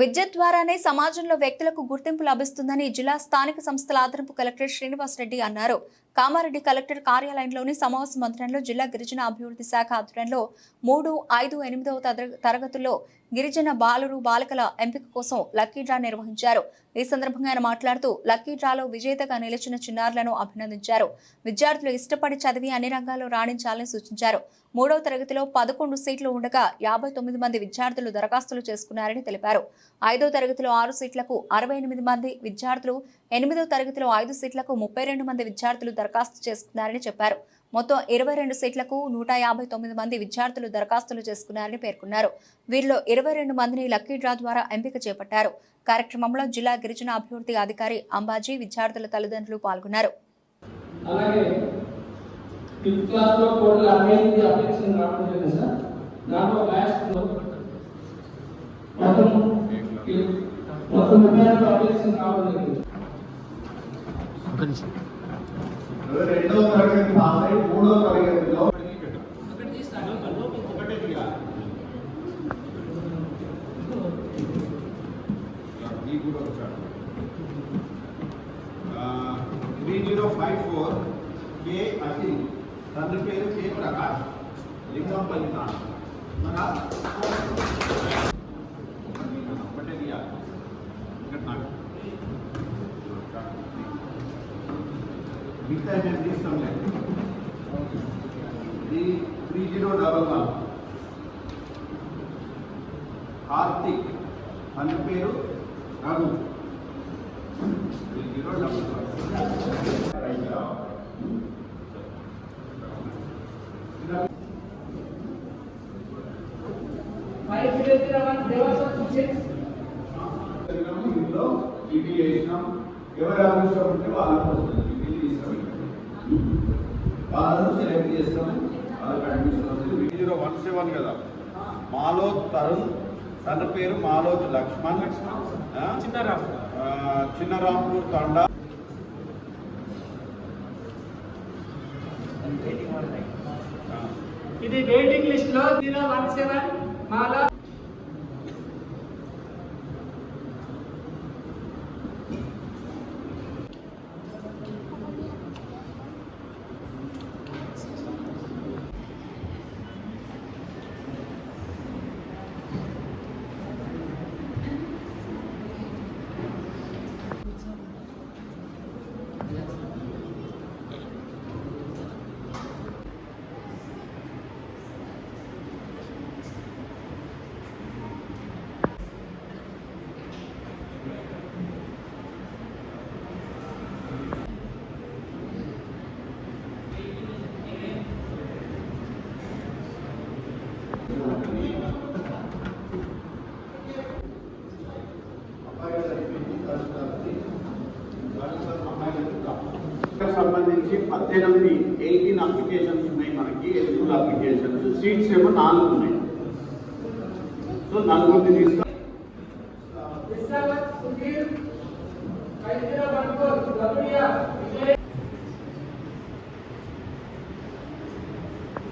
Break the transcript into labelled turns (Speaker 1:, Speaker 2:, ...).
Speaker 1: విద్య ద్వారానే సమాజంలో వ్యక్తులకు గుర్తింపు లభిస్తుందని జిల్లా స్థానిక సంస్థల ఆదరపు కలెక్టర్ శ్రీనివాస్ రెడ్డి అన్నారు. కామారెడ్డి కలెక్టర్ కార్యాలయంలోని సమావేశ మందిరంలో జిల్లా గిరిజన అభివృద్ధి శాఖ ఆధ్వర్యంలో మూడు ఐదు ఎనిమిదవ తరగ- తరగతుల్లో గిరిజన బాలురు బాలికల ఎంపిక కోసం లక్కీ డ్రా నిర్వహించారు. ఈ సందర్భంగా ఆయన మాట్లాడుతూ లక్కీ డ్రాలో విజేతగా నిలిచిన చిన్నారులను అభినందించారు. విద్యార్థులు ఇష్టపడి చదివి అన్ని రంగాల్లో రాణించాలని సూచించారు. మూడవ తరగతిలో పదకొండు సీట్లు ఉండగా యాభై తొమ్మిది మంది విద్యార్థులు దరఖాస్తులు చేసుకున్నారని తెలిపారు. ఐదో తరగతిలో ఆరు సీట్లకు అరవై ఎనిమిది మంది విద్యార్థులు ఎనిమిదో తరగతిలో ఐదు సీట్లకు ముప్పై రెండు మంది విద్యార్థులు దరఖాస్తు చేసుకున్నారని చెప్పారు. మొత్తం ఇరవై రెండు సీట్లకు నూట యాభై తొమ్మిది మంది విద్యార్థులు దరఖాస్తులు చేసుకున్నారని పేర్కొన్నారు. వీరిలో ఇరవై రెండు మందిని లక్కీ డ్రా ద్వారా ఎంపిక చేపట్టారు. కార్యక్రమంలో జిల్లా గిరిజన అభివృద్ధి అధికారి అంబాజీ విద్యార్థుల తల్లిదండ్రులు పాల్గొన్నారు.
Speaker 2: అలాగే ఫిఫ్త్ క్లాస్లో టోటల్ అరవై ఎనిమిది అప్లికేషన్ రావడం జరిగింది సార్ దాంట్లో మ్యాథ్స్లో మొత్తం మొత్తం ముప్పై రెండు అప్లికేషన్ రావడం జరిగింది
Speaker 3: రెండో తరగతి పాస్ అయి మూడో తరగతిలో three zero five four K Akhil తండ్రి పేరు కే ప్రకాష్ లింగం ఫలిత మిగతా నేను తీస్తాం లేదు three zero double one Karthik అన్న పేరు Raghu three zero double one
Speaker 2: five village one six
Speaker 3: ఇంట్లో ఇది చేసినాం ఎవరు అవసరం ఉంటే వాళ్ళకి వస్తుంది జీరో వన్ సెవెన్ కదా. మాలోత్ తరుణ్ తన పేరు మాలోత్ లక్ష్మణ్.
Speaker 2: చిన్నరామ్
Speaker 3: చిన్నరాంపూర్ తండా.
Speaker 2: ఇది వెయిటింగ్ లిస్ట్లో జీరో వన్ సెవెన్ మాలా
Speaker 3: సంబంధించి పద్దెనిమిది ఎయిటీన్ అప్లికేషన్స్ ఉన్నాయి మనకి ఎలిజిబుల్ అప్లికేషన్స్ సీట్స్ ఏమో నాలుగు ఉన్నాయి. సో నలుగురిని తీసుకొని